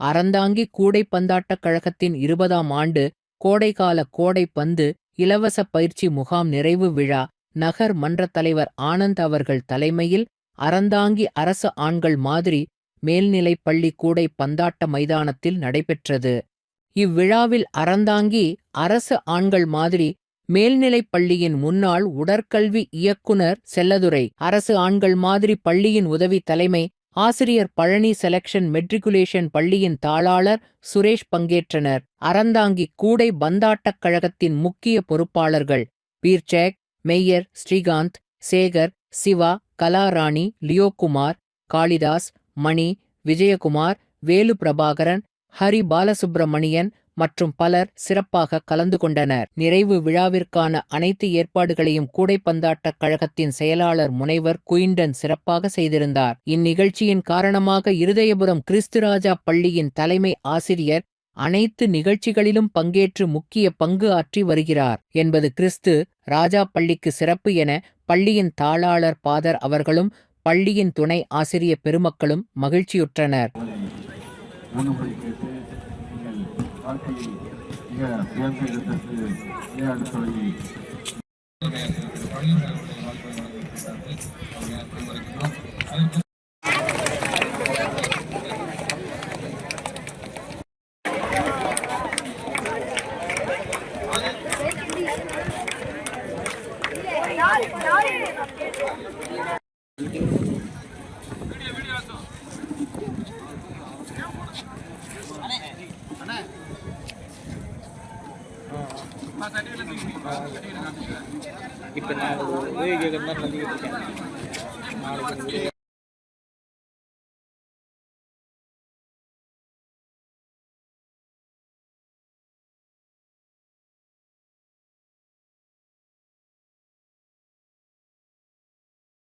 அறந்தாங்கி கூடை பந்தாட்டக் கழகத்தின் இருபதாம் ஆண்டு கோடைக்கால கோடை பந்து இலவச பயிற்சி முகாம் நிறைவு விழா நகர் மன்றத் தலைவர் ஆனந்த் அவர்கள் தலைமையில் அறந்தாங்கி அரசு ஆண்கள் மாதிரி மேல்நிலைப் பள்ளி கூடை பந்தாட்ட மைதானத்தில் நடைபெற்றது. இவ்விழாவில் அறந்தாங்கி அரசு ஆண்கள் மாதிரி மேல்நிலைப் பள்ளியின் முன்னாள் உடற்கல்வி இயக்குனர் செல்லதுரை அரசு ஆண்கள் மாதிரி பள்ளியின் உதவி தலைமை ஆசிரியர் பழனி செலக்ஷன் மெட்ரிகுலேஷன் பள்ளியின் தாளாளர் சுரேஷ் பங்கேற்றனர். அறந்தாங்கி கூடை பந்தாட்டக் கழகத்தின் முக்கிய பொறுப்பாளர்கள் பீர்ச்சேக் மெய்யர் ஸ்ரீகாந்த் சேகர் சிவா கலாராணி லியோகுமார் காளிதாஸ் மணி விஜயகுமார் வேலு பிரபாகரன் ஹரி பாலசுப்பிரமணியன் மற்றும் பலர் சிறப்பாக கலந்து கொண்டனர். நிறைவு விழாவிற்கான அனைத்து ஏற்பாடுகளையும் கூடைப்பந்தாட்டக் கழகத்தின் செயலாளர் முனைவர் குயின்டன் சிறப்பாக செய்திருந்தார். இந்நிகழ்ச்சியின் காரணமாக இருதயபுரம் கிறிஸ்துராஜா பள்ளியின் தலைமை ஆசிரியர் அனைத்து நிகழ்ச்சிகளிலும் பங்கேற்று முக்கிய பங்கு ஆற்றி வருகிறார். என்பது கிறிஸ்து ராஜா பள்ளிக்கு சிறப்பு என பள்ளியின் தாளாளர் பாதர் அவர்களும் பள்ளியின் துணை ஆசிரிய பெருமக்களும் மகிழ்ச்சியுற்றனர். ஊனமுறை கேட்டு நீங்கள் வாழ்க்கையை மிக உயர்ந்த இடத்திற்கு விளையாட்டு துறையை இப்போ நான் ஒரு உதவி கேட்குற மாதிரி நம்பிக்கிட்டு இருக்கேன்? நாளைக்கு